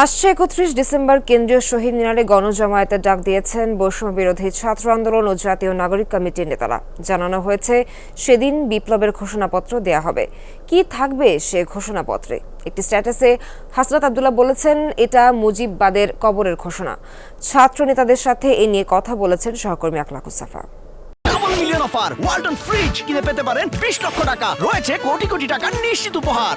আসছে একত্রিশ ডিসেম্বর কেন্দ্রীয় শহীদ মিনারে গণজমায়েতের ডাক দিয়েছেন বৈষম্য বিরোধী ছাত্র আন্দোলন ও জাতীয় নাগরিক কমিটির নেতারা। জানানো হয়েছে, সেদিন বিপ্লবের ঘোষণাপত্র দেয়া হবে। কি থাকবে সে ঘোষণাপত্রে? একটি স্ট্যাটাসে হাসনাত আবদুল্লাহ বলেছেন, এটা মুজিববাদের কবরের ঘোষণা। ছাত্র নেতাদের সাথে এ নিয়ে কথা বলেছেন সহকর্মী Akhlakus Safa double million offer Walton fridge কিনে পেতে পারেন বিশ লক্ষ টাকা। রয়েছে কোটি কোটি টাকার নিশ্চিত উপহার।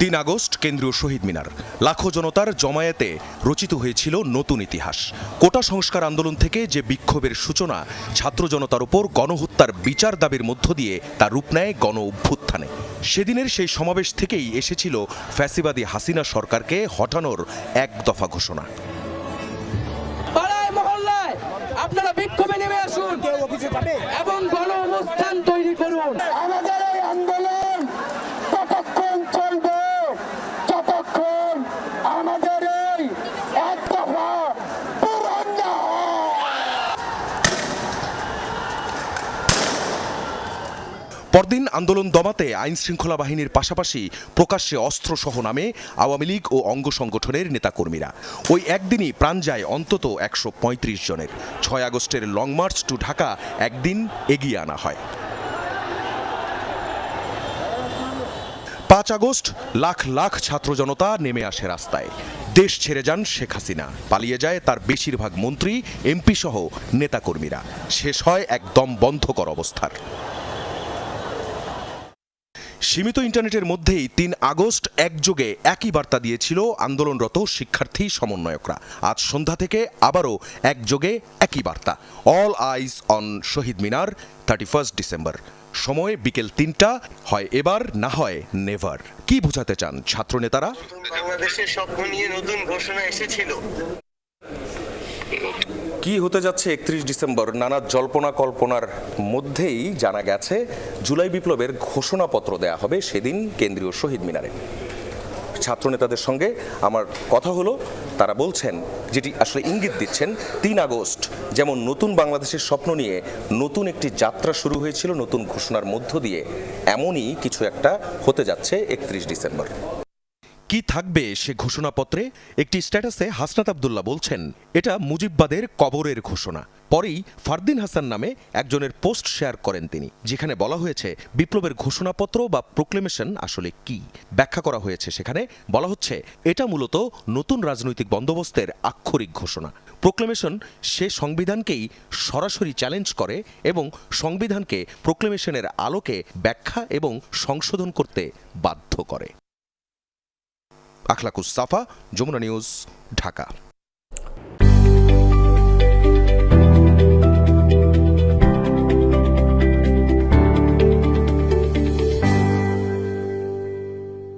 তিন আগস্ট কেন্দ্রীয় শহীদ মিনার। লাখো জনতার জমায়েতে রচিত হয়েছিল নতুন ইতিহাস। কোটা সংস্কার আন্দোলন থেকে যে বিক্ষোভের সূচনা ছাত্র জনতার উপর গণহত্যার বিচার দাবির মধ্য দিয়ে তার রূপ নেয় গণ অভ্যুত্থানে। সেদিনের সেই সমাবেশ থেকেই এসেছিল ফ্যাসিবাদী হাসিনা সরকারকে হটানোর এক দফা ঘোষণা। আপনারা বিক্ষোভে নেমে আসুন। এবং গণ অবস্থান তৈরি করুন আমাদের এই আন্দোলন ততক্ষণ চলবে যতক্ষণ আমাদের এই এক দফা পূরণ না হয় পরদিন আন্দোলন দমাতে আইন শৃঙ্খলা বাহিনীর পাশাপাশি প্রকাশ্যে অস্ত্রসহ নামে আওয়ামী লীগ ও অঙ্গ সংগঠনের নেতাকর্মীরা। ওই একদিনই প্রাণ যায় অন্তত একশো পঁয়ত্রিশ জনের। ছয় আগস্টের লং মার্চ টু ঢাকা একদিন এগিয়ে আনা হয়। পাঁচ আগস্ট লাখ লাখ ছাত্র জনতা নেমে আসে রাস্তায়। দেশ ছেড়ে যান শেখ হাসিনা। পালিয়ে যায় তার বেশিরভাগ মন্ত্রী, এমপি সহ নেতাকর্মীরা। শেষ হয় একদম বন্ধকর অবস্থার। সীমিত ইন্টারনেটের মধ্যেই তিন আগস্ট একযোগে একই বার্তা দিয়েছিল আন্দোলনরত শিক্ষার্থী সমন্বয়করা। আজ সন্ধ্যা থেকে আবারও একযোগে একই বার্তা। All eyes on Shaheed Minar thirty first December সময় বিকেল তিনটা, হয় এবার, না হয় নেভার কি বোঝাতে চান ছাত্রনেতারা? বাংলাদেশের স্বপ্ন নিয়ে নতুন ঘোষণা এসেছিল। কি হতে যাচ্ছে একত্রিশ ডিসেম্বর? নানা জল্পনা কল্পনার মধ্যেই জানা গেছে, জুলাই বিপ্লবের ঘোষণাপত্র দেয়া হবে সেদিন কেন্দ্রীয় শহীদ মিনারে। ছাত্রনেতাদের সঙ্গে আমার কথা হলো, তারা বলছেন, যেটি আসলে ইঙ্গিত দিচ্ছেন, তিন আগস্ট, যেমন নতুন বাংলাদেশের স্বপ্ন নিয়ে নতুন একটি যাত্রা শুরু হয়েছিল, নতুন ঘোষণার মধ্য দিয়ে, এমনই কিছু একটা হতে যাচ্ছে একত্রিশ ডিসেম্বর। কি থাকবে সে ঘোষণাপত্রে? একটি স্ট্যাটাসে হাসনাত আবদুল্লাহ বলছেন, এটা মুজিববাদের কবরের ঘোষণা। পরেই ফারদিন হাসান নামে একজনের পোস্ট শেয়ার করেন তিনি, যেখানে বলা হয়েছে, বিপ্লবের ঘোষণাপত্র বা প্রোক্লেমেশন আসলে কি? ব্যাখ্যা করা হয়েছে সেখানে, বলা হচ্ছে, এটা মূলত নতুন রাজনৈতিক বন্দোবস্তের আক্ষরিক ঘোষণা। প্রোক্লেমেশন সে সংবিধানকেই সরাসরি চ্যালেঞ্জ করে এবং সংবিধানকে প্রোক্লেমেশনের আলোকে ব্যাখ্যা এবং সংশোধন করতে বাধ্য করে। আখলাকুস সাফা যমুনা নিউজ ঢাকা।